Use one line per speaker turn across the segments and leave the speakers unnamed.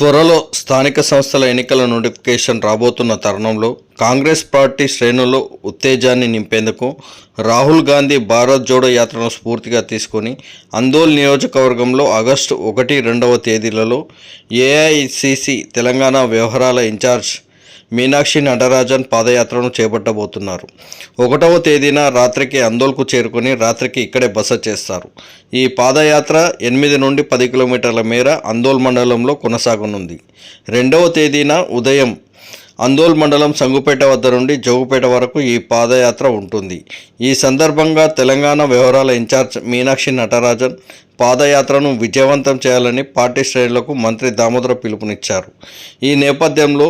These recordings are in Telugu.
త్వరలో స్థానిక సంస్థల ఎన్నికల నోటిఫికేషన్ రాబోతున్న తరుణంలో కాంగ్రెస్ పార్టీ శ్రేణుల్లో ఉత్తేజాన్ని నింపేందుకు రాహుల్ గాంధీ భారత్ జోడో యాత్రను స్ఫూర్తిగా తీసుకొని అందోల్ నియోజకవర్గంలో ఆగస్టు ఒకటి రెండవ తేదీలలో ఏఐసిసి తెలంగాణ వ్యవహారాల ఇన్ఛార్జ్ మీనాక్షి నటరాజన్ పాదయాత్రను చేపట్టబోతున్నారు. ఒకటవ తేదీన రాత్రికి అందోల్కు చేరుకుని రాత్రికి ఇక్కడే బస చేస్తారు. ఈ పాదయాత్ర ఎనిమిది నుండి పది కిలోమీటర్ల మేర అందోల్ మండలంలో కొనసాగనుంది. రెండవ తేదీన ఉదయం అందోల్ మండలం సంగుపేట వద్ద నుండి జోగుపేట వరకు ఈ పాదయాత్ర ఉంటుంది. ఈ సందర్భంగా తెలంగాణ వ్యవహారాల ఇన్ఛార్జ్ మీనాక్షి నటరాజన్ పాదయాత్రను విజయవంతం చేయాలని పార్టీ శ్రేణులకు మంత్రి దామోదర పిలుపునిచ్చారు. ఈ నేపథ్యంలో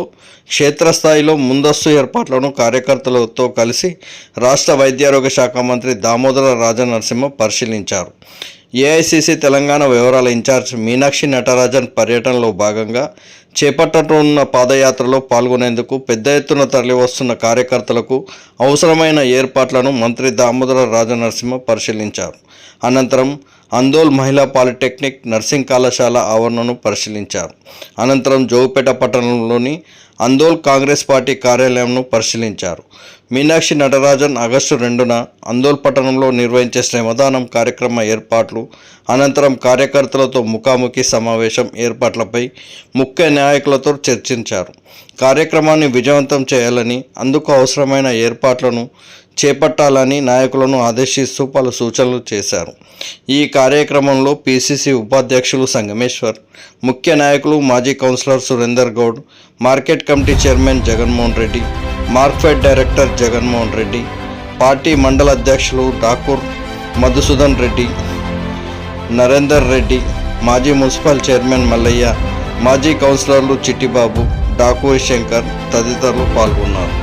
క్షేత్రస్థాయిలో ముందస్తు ఏర్పాట్లను కార్యకర్తలతో కలిసి రాష్ట్ర వైద్యారోగ్య శాఖ మంత్రి దామోదర రాజనరసింహ పరిశీలించారు. ఏఐసిసి తెలంగాణ వివరాల ఇన్ఛార్జ్ మీనాక్షి నటరాజన్ పర్యటనలో భాగంగా చేపట్టనున్న పాదయాత్రలో పాల్గొనేందుకు పెద్ద ఎత్తున తరలివస్తున్న కార్యకర్తలకు అవసరమైన ఏర్పాట్లను మంత్రి దామోదర రాజనరసింహ పరిశీలించారు. అనంతరం అందోల్ మహిళా పాలిటెక్నిక్ నర్సింగ్ కళాశాల ఆవరణను పరిశీలించారు. అనంతరం జోగుపేట పట్టణంలోని అందోల్ కాంగ్రెస్ పార్టీ కార్యాలయంను పరిశీలించారు. మీనాక్షి నటరాజన్ ఆగస్టు రెండున అందోల్ పట్టణంలో నిర్వహించే శ్రమదానం కార్యక్రమ ఏర్పాట్లు అనంతరం కార్యకర్తలతో ముఖాముఖి సమావేశం ఏర్పాట్లపై ముఖ్య నాయకులతో చర్చించారు. కార్యక్రమాన్ని విజయవంతం చేయాలని అందుకు అవసరమైన ఏర్పాట్లను చేపట్టాలని నాయకులను ఆదేశిస్తూ పలు సూచనలు చేశారు. ఈ కార్యక్రమంలో పిసిసి ఉపాధ్యక్షులు సంగమేశ్వర్ ముఖ్య నాయకులు మాజీ councillor Surender Goud market committee chairman Jaganmohan Reddy Markfed director Jaganmohan Reddy party మండల అధ్యక్షులు ఠాకూర్ మధుసూదన్ రెడ్డి నరేందర్ రెడ్డి మాజీ మున్సిపల్ చైర్మన్ మల్లయ్య మాజీ కౌన్సిలర్లు చిట్టిబాబు డాకూరి శంకర్ తదితరులు పాల్గొన్నారు.